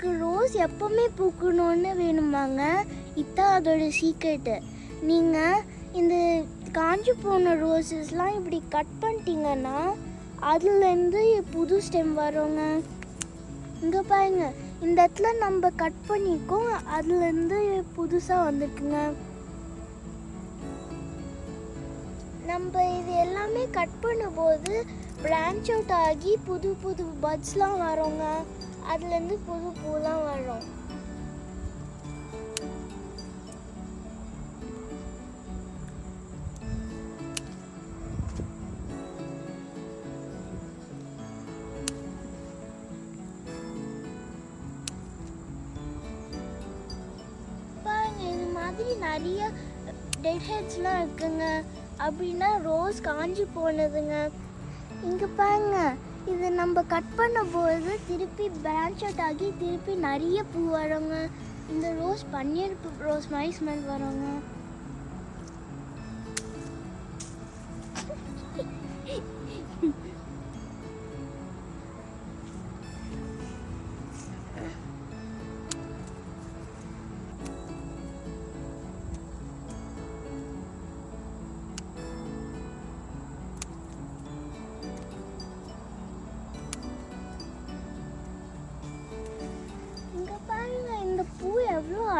எனக்கு ரோஸ் எப்பவுமே பூக்கணும்னு வேணுமாங்க. இதான் அதோட சீக்ரெட்டு நீங்கள் இந்த காஞ்சி போன ரோசஸ்லாம் இப்படி கட் பண்ணிட்டீங்கன்னா அதுலேருந்து புது ஸ்டெம் வருங்க. இங்கே பாருங்க. இந்த இடத்துல நம்ம கட் பண்ணிக்கோம் அதுலேருந்து புதுசாக வந்துட்டுங்க நம்ம இது எல்லாமே கட் பண்ணும்போது பிரான்ச் அவுட் ஆகி புது புது பட்ஸ்லாம் வரோங்க. அதுலேருந்து புது பூலாம் வரும். மாதிரி நிறைய டெட் ஹெட்ஸ்லாம் இருக்குங்க. அப்படின்னா ரோஸ் காஞ்சி போனதுங்க. இங்கே பாருங்க. இது நம்ம கட் பண்ணும்போது திருப்பி பிரான்ச் அவுட் ஆகி திருப்பி நிறைய பூ வருங்க. இந்த ரோஸ் பன்னீர் ரோஸ் மாதிரி ஸ்மெல் வருங்க.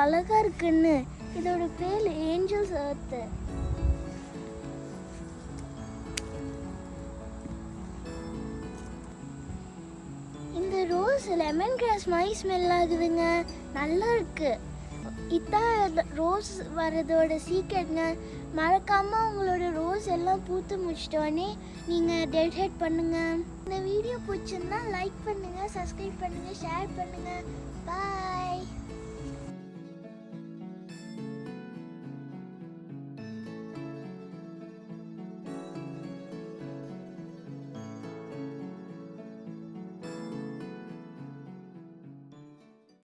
அழகா இருக்குன்னு. இதோட பேர் ஏஞ்சல்ஸ் எர்த்து இந்த ரோஸ் லெமன் கிராஸ் மாதிரி ஸ்மெல் ஆகுதுங்க. நல்லா இருக்கு. இதான் ரோஸ் வர்றதோட சீக்கிரங்க மறக்காம உங்களோட ரோஸ் எல்லாம் பூத்து முடிச்சிட்டோடனே நீங்க டெடிகேட் பண்ணுங்கள் பண்ணுங்க. இந்த வீடியோ பிடிச்சிருந்தா லைக் பண்ணுங்க சப்ஸ்கிரைப் பண்ணுங்க ஷேர் பண்ணுங்க. பாய்